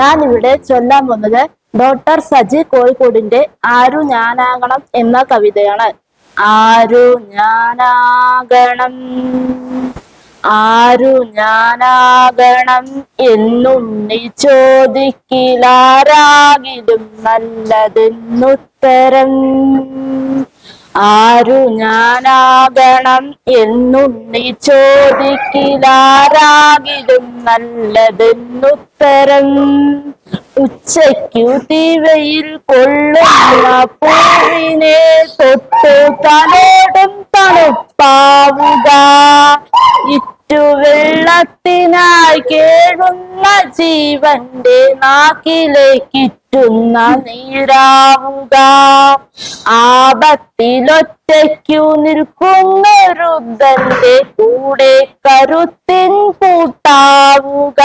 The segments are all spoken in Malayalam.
ഞാൻ ഇവിടെ ചൊല്ലാൻ പോകുന്നത് ഡോക്ടർ സജി കോഴിക്കോടിന്റെ ആരു ഞാനാകണം എന്ന കവിതയാണ്. ആരു ഞാനാകണം ആരു ഞാനാകണം എന്നും നീ ചോദിക്കിലാരാകിലും നല്ലതെന്നുത്തരം. ആരു ഞാനാകണം എന്നുണ്ണി ചോദിക്കിലാരാകിലും നല്ലതെന്നുത്തരം. ഉച്ചയ്ക്കു തീവയിൽ കൊള്ളുന്ന പൂവിനെ തൊട്ടു തലോടും തണുപ്പാവുക. ഇറ്റുവെള്ളത്തിനായി കേഴുന്ന ജീവന്റെ നാക്കിലേക്കിറ്റുന്ന നീരാവുക. ആപത്തിലൊറ്റയ്ക്കു നിൽക്കുന്ന രുദ്രന്റെ കൂടെ കരുത്തിൻ കൂട്ടാവുക.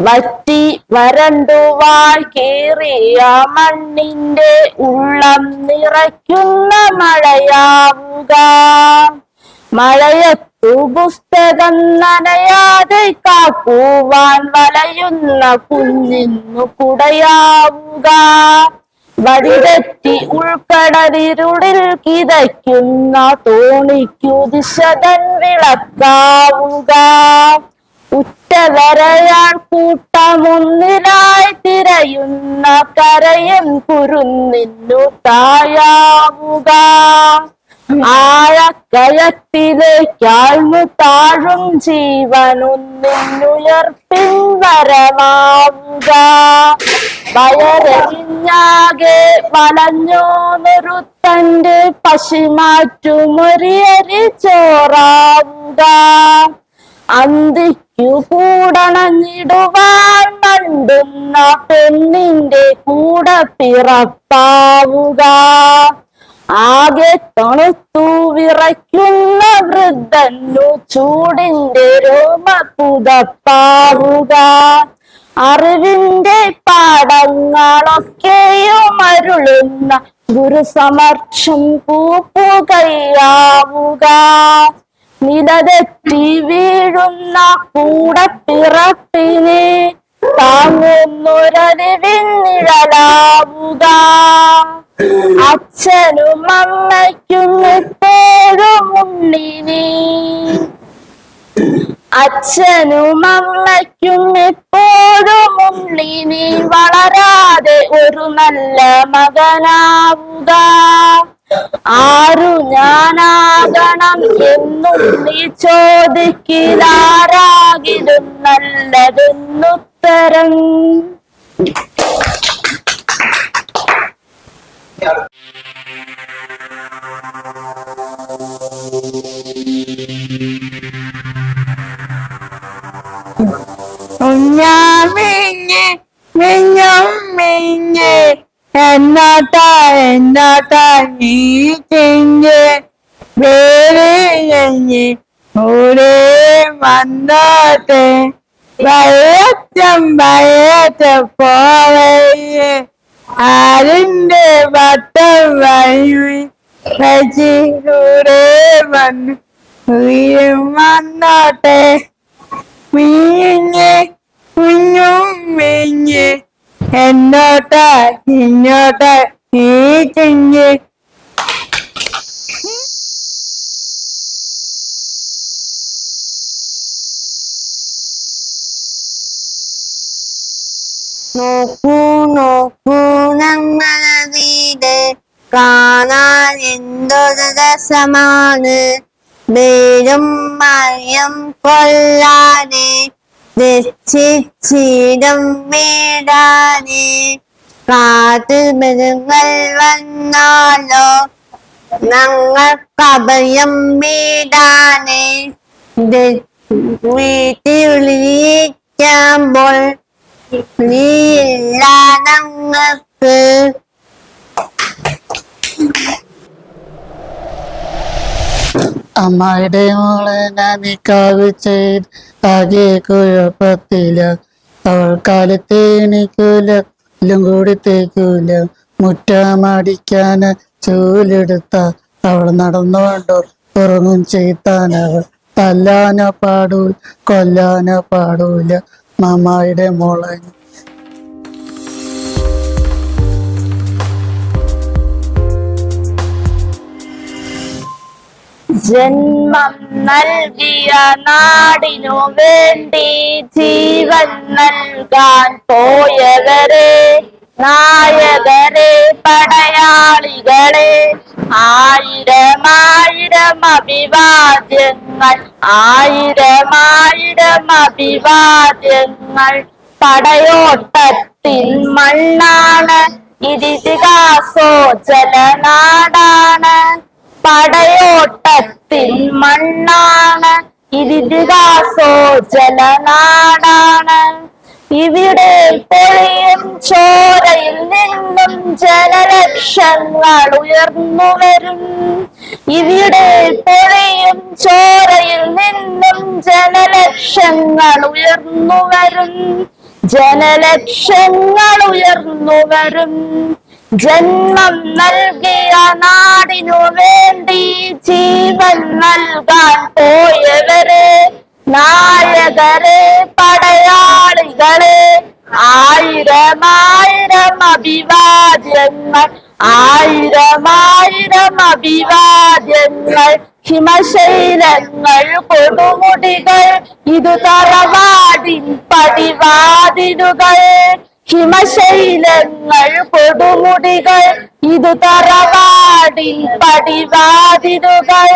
വറ്റി വരണ്ടു കേറിയ മണ്ണിന്റെ ഉള്ളം നിറയ്ക്കുന്ന മഴയാവുക. മഴയത്തു പുസ്തകം നനയാതെ കാക്കുവാൻ വലയുന്ന കുഞ്ഞിന്നു കുടയാവുക. വഴിതെറ്റി ഉൾക്കടലിരുളിൽ കിതയ്ക്കുന്ന തോണിക്കു ദിശതൻ വിളക്കാവുക. ഉറ്റവരയാൻ കൂട്ടമൊന്നിലായി തിരയുന്ന കരയും കുരുന്നിന്നു തായാവുക ആഴക്കയത്തിലേക്കാഴ്ന്നു താഴും ജീവനൊന്നിനുയർപ്പിൻ വരമാവുക വയറെറിഞ്ഞാകെ തന്റെ നിറുത്തന്റെ പശിമാറ്റുമൊരിയരി ചോറാവുക അന്തിക്കു കൂടണഞ്ഞിടുവാൻ മണ്ടുന്ന പെണ്ണിന്റെ കൂടെ പിറപ്പാവുക. ആകെ തണുത്തു വിറയ്ക്കുന്ന വൃദ്ധന്നു ചൂടിന്റെ രോമ പുതപ്പാവുക അറിവിന്റെ പാടങ്ങളൊക്കെയും അരുളുന്ന ഗുരുസമർക്ഷം കൂപ്പുകയ്യാവുക നിലതെറ്റി വീഴുന്ന കൂടപ്പിറപ്പിനെ താങ്ങുന്നൊരറിവിൻ നിഴലാവുക. അച്ഛനും അമ്മയ്ക്കും എപ്പോഴും ഉണ്ണിനി അച്ഛനും അമ്മയ്ക്കും എപ്പോഴും ഉണ്ണിനി വളരാതെ ഒരു നല്ല മകനാവുക. ആരു ഞാനാകണം എന്നും നീ ചോദിക്കിലാരാകിലും നല്ലതെന്നുത്തരം. കുഞ്ഞാമിഞ്ഞ് മിഞ്ഞും മിഞ്ഞ്. എന്നോട്ട എന്നോട്ട നീ ചെഞ്ഞ് വേറെ കഴിഞ്ഞ് കൂടെ വന്നോട്ടെ. വയറ്റം വയറ്റ പോവയ്യേ. ആരിന്റെ വട്ടം വഴി ഉയരം വന്നോട്ടെ. മിഞ്ഞ് കുഞ്ഞും മിഞ്ഞ് എന്നോട്ടാ ഇങ്ങോട്ടാ നീ ചെഞ്ഞ് നോക്കൂ നോക്കൂ ഞങ്ങളെ വീട് കാണാൻ എന്തൊരു രസമാണ്. വേരും മയം കൊല്ലാതെ രക്ഷിച്ചിടം വീടാനെ. കാട്ടു മൃഗങ്ങൾ വന്നാലോ ഞങ്ങൾക്ക് അഭയം വീടാനെ. വീട്ടിലിരിക്കുമ്പോൾ നീയില്ല അമ്മായിയുടെ മോളെ ഞാൻ നിക്കാവ് ചെയ്ത് ആകെ കുഴപ്പത്തില്ല അവൾ എണീക്കൂല എല്ലാം കൂടി തേക്കൂല. മുറ്റമടിക്കാൻ ചൂലെടുത്ത. അവൾ നടന്നുകൊണ്ടോ ഉറങ്ങും ചെയ്താനവൾ. തല്ലാനോ പാടൂ കൊല്ലാനോ പാടൂല. മാമായുടെ മോളെ. ജന്മം നൽകിയ നാടിനു വേണ്ടി ജീവൻ നൽകാൻ പോയവരെ നായകരെ പടയാളികളെ ആയിരം ആയിരം അഭിവാദ്യങ്ങൾ ആയിരം ആയിരം അഭിവാദ്യങ്ങൾ. പടയോട്ടത്തിൽ മണ്ണാണ് ഇതിഹാസോജല നാടാണ്. പടയോട്ടത്തിൻ മണ്ണാണ് ഇതിഹാസോജല നാടാണ്. ഇവിടെ പൊഴിയും ചോരയിൽ നിന്നും ജനലക്ഷങ്ങൾ ഉയർന്നു വരും. ഇവിടെ പൊഴിയും ചോരയിൽ നിന്നും ജനലക്ഷങ്ങൾ ഉയർന്നു വരും. ജനലക്ഷങ്ങൾ ഉയർന്നു വരും. ജന്മം നൽകിയ നാടിനു വേണ്ടി ജീവൻ നൽകാൻ പോയവരെ നായകരെ പടയാളികളെ ആയിരമായിരം ആയിരം അഭിവാദ്യങ്ങൾ ആയിരം ആയിരം അഭിവാദ്യങ്ങൾ ഹിമശൈലങ്ങൾ കൊടുമുടികൾ ഇതു തറവാടിൻ പടിവാതിലുകൾ ഹിമശൈലങ്ങൾ കൊടുമുടികൾ ഇതു തറവാടിൻ പടിവാതിലുകൾ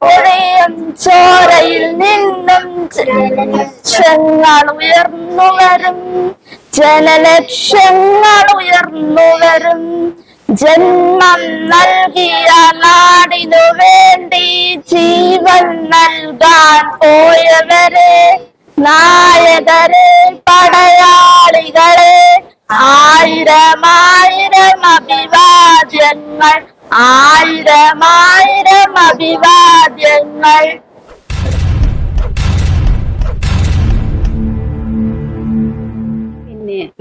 പുഴയും ചോരയിൽ നിന്നും ചെങ്ങൾ ഉയർന്നു വരും. ജനലക്ഷങ്ങൾ ഉയർന്നു വരും. ജന്മം നൽകിയ നാടിനു വേണ്ടി ജീവൻ നൽകാൻ പോയവരെ നായകരെ പടയാളികളെ ആയിരം ആയിരം അഭിവാദ്യങ്ങൾ ആയിരം ആയിരം അഭിവാദ്യങ്ങൾ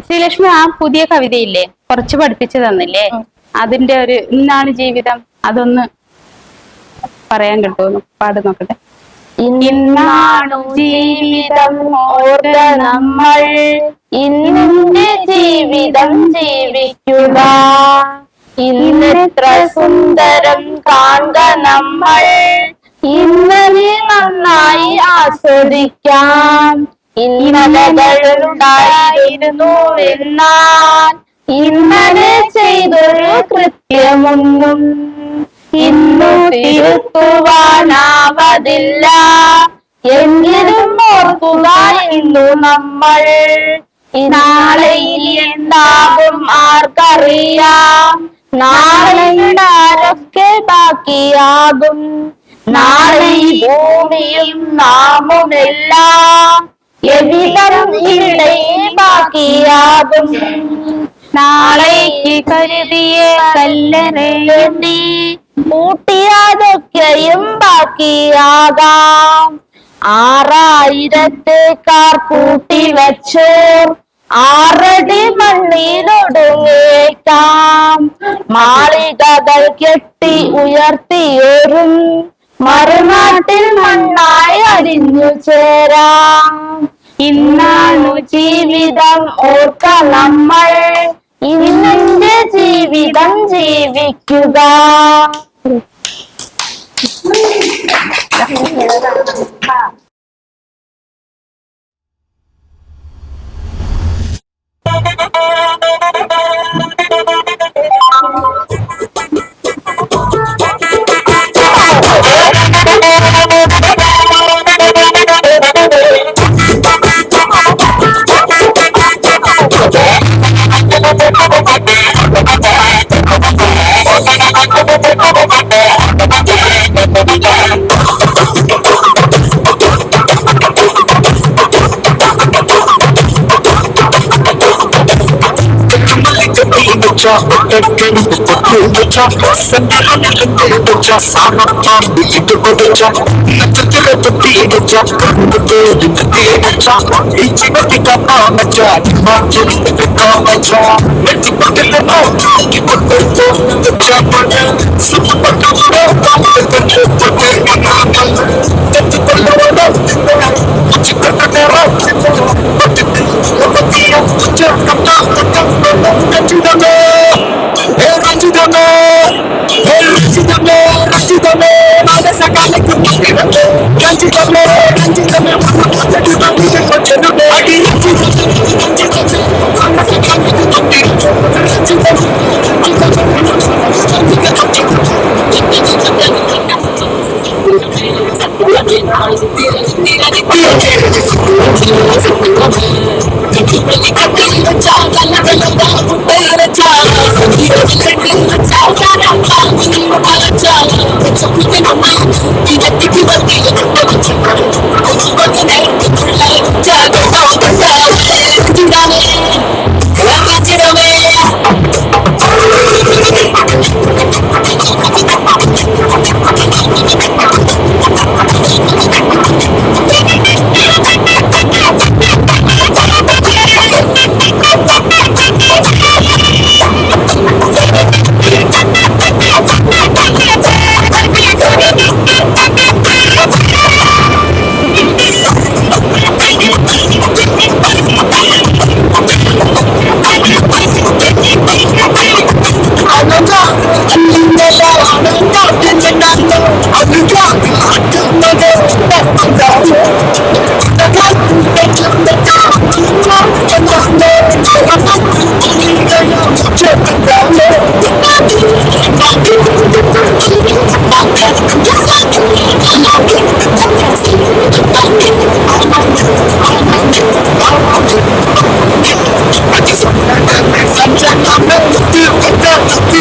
ശ്രീലക്ഷ്മി ആ പുതിയ കവിതയില്ലേ? കുറച്ച് പഠിപ്പിച്ചു തന്നില്ലേ? അതിന്റെ ഒരു ഇന്നാണ് ജീവിതം. അതൊന്ന് പറയാൻ കിട്ടുമോ പാട് നോക്കട്ടെ. ഇന്നാണു ജീവിതം ഓർക്ക നമ്മൾ. ഇന്നിന്റെ ജീവിതം ജീവിക്കുക. ഇന്നെത്ര സുന്ദരം കാണുക നമ്മൾ. ഇന്നലെ നന്നായി ആസ്വദിക്കാം. ഇന്നലകളുണ്ടായിരുന്നു എന്നാൽ ഇന്നലെ ചെയ്തൊരു കൃത്യമൊന്നും ഇന്നു തിരുത്തുവാനാവതില്ല. എങ്കിലും ഓർക്കുക ഇന്നു നമ്മൾ. നാളെ എന്താകും ആർക്കറിയാം. നാളെ ആരൊക്കെ ബാക്കിയാകും. നാളെ ഭൂമിയും നാമുമെല്ലാം. എവിധം ഇവിടെ ബാക്കിയാകും നാളേക്ക് കരുതിയ കല്ലറേന്തി കൂട്ടിയതൊക്കെയും ബാക്കിയാകാം ആറായിരത്തേക്കാർ കൂട്ടി വച്ചോർ ആറടി മണ്ണിലൊടുങ്ങേക്കാം. മാളികകൾ കെട്ടി ഉയർത്തിയേറും മറുനാട്ടിൽ മണ്ണായി അരിഞ്ഞു ചേരാം. ഇന്നാണു ജീവിതം ഓർക്ക നമ്മൾ. ഇന്നെന്റെ ജീവിതം ജീവിക്കുക. butcher, attended the potato butcher, sent the attended butcher, farm farm, the little butcher, attended the tea butcher, the tea the tea butcher, each of the common butcher, market the common butcher, let's put it in out, the potato, the chapel, super potato, the potato, the potato, the potato, the potato, Thank you. Thank you.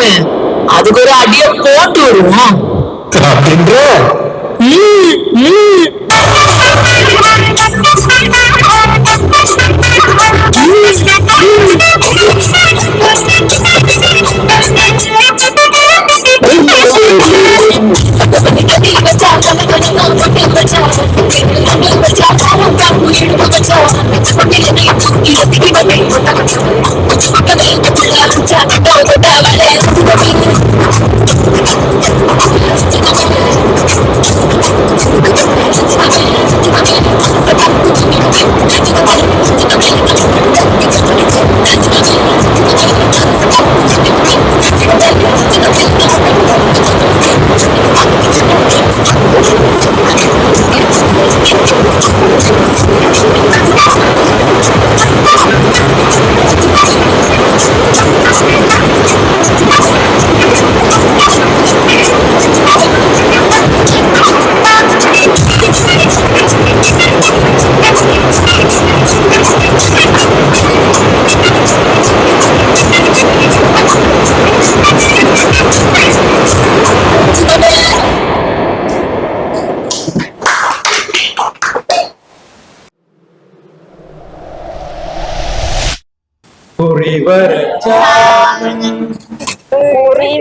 ஊரே ஆடுவேன் அதுக்கு ஒரு அடிய போட்டு வருவோம் அப்படின்ற കുറി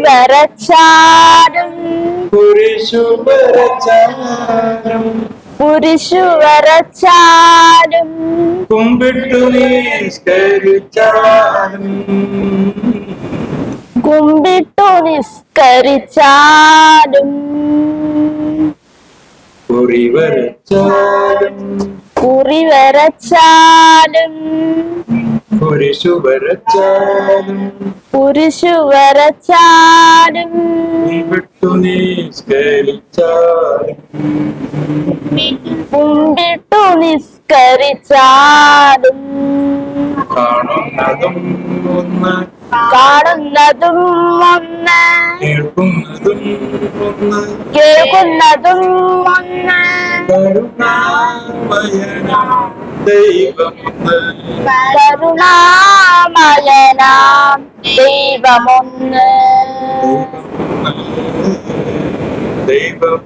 വരച്ചാടും കുരിശു വരച്ചാടും കുമ്പിട്ടു നിസ്കരിച്ചാലും കുമ്പിട്ടു നിസ്കരിച്ചാടും. കുറി വരച്ചാലും കുറി വരച്ചാലും കുരിശു വരച്ചാലും കുരിശു വരച്ചാലും വിട്ടു നിസ്കരിച്ചാലും കുമ്പിട്ടു നിസ്കരിച്ചാലും കാണുന്നതും ഒന്ന് കാണുന്നതും ഒന്ന് കേൾക്കുന്നതും ഒന്ന് കേൾക്കുന്നതും ഒന്ന് കരുണാമയനാ ദൈവമൊന്ന് കരുണാമയനാം ദൈവമൊന്ന് ദൈവം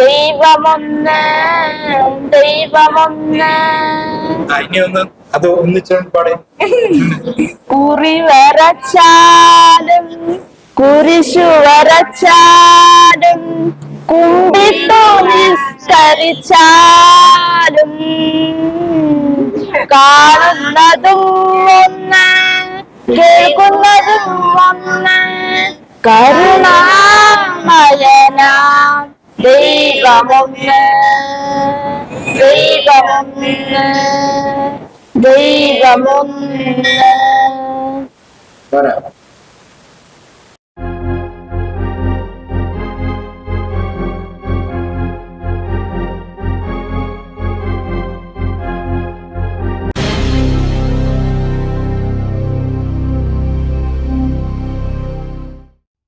ദൈവമൊന്ന് ദൈവമൊന്ന് ഇനി ഒന്ന് അത് ഒന്നിച്ചോണ്ട് പാടേ? കുറി കാണുന്നതും ഒന്ന് കേൾക്കുന്നതും ഒന്ന് കരുണാമയന ദൈവമൊന്ന് ദൈവമൊന്ന്. ദൈവമൊന്ന് പറ